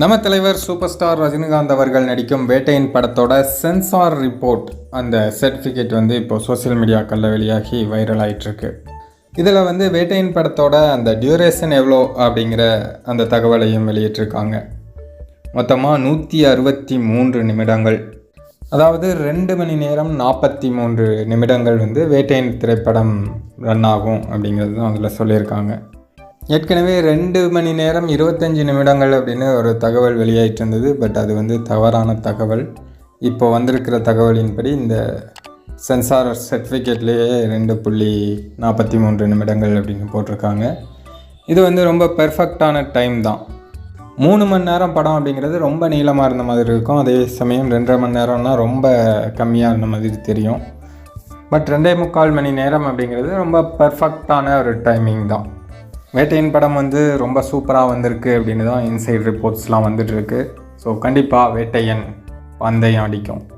நம்ம தலைவர் super star Rajinikanth அவர்கள் நடிக்கும் வேட்டையின் படத்தோட சென்சார் ரிப்போர்ட் அந்த சர்டிஃபிகேட் வந்து இப்போ சோஷியல் மீடியாக்களில் வெளியாகி வைரல் ஆயிட்டிருக்கு. இதில் வந்து வேட்டையின் படத்தோட அந்த டியூரேஷன் எவ்வளோ அப்படிங்கிற அந்த தகவலையும் வெளியிட்டிருக்காங்க. மொத்தமாக நூற்றி அறுபத்தி மூன்று நிமிடங்கள். அதாவது ரெண்டு மணி நேரம் நாற்பத்தி மூன்று நிமிடங்கள் வந்து வேட்டையின் திரைப்படம் ரன் ஆகும் அப்படிங்கிறது தான் அதில் சொல்லியிருக்காங்க. ஏற்கனவே ரெண்டு மணி நேரம் இருபத்தஞ்சி நிமிடங்கள் அப்படின்னு ஒரு தகவல் வெளியாயிட்டு இருந்தது பட் அது வந்து தவறான தகவல். இப்போ வந்திருக்கிற தகவலின்படி இந்த சென்சார் சர்டிஃபிகேட்லேயே ரெண்டு புள்ளி நாற்பத்தி மூன்று நிமிடங்கள் அப்படின்னு போட்டிருக்காங்க. இது வந்து ரொம்ப பெர்ஃபெக்டான டைம் தான். மூணு மணி நேரம் படம் அப்படிங்கிறது ரொம்ப நீளமாக இருந்த மாதிரி இருக்கும். அதே சமயம் ரெண்டரை மணி நேரம்னா ரொம்ப கம்மியாக இருந்த மாதிரி தெரியும். பட் ரெண்டே முக்கால் மணி நேரம் அப்படிங்கிறது ரொம்ப பெர்ஃபெக்டான ஒரு டைமிங் தான். வேட்டையின் படம் வந்து ரொம்ப சூப்பராக வந்திருக்கு அப்படின்னு தான் இன்சைட் ரிப்போர்ட்ஸ்லாம் வந்துட்டுருக்கு ஸோ கண்டிப்பாக வேட்டையன் பந்தயம் அடிக்கும்.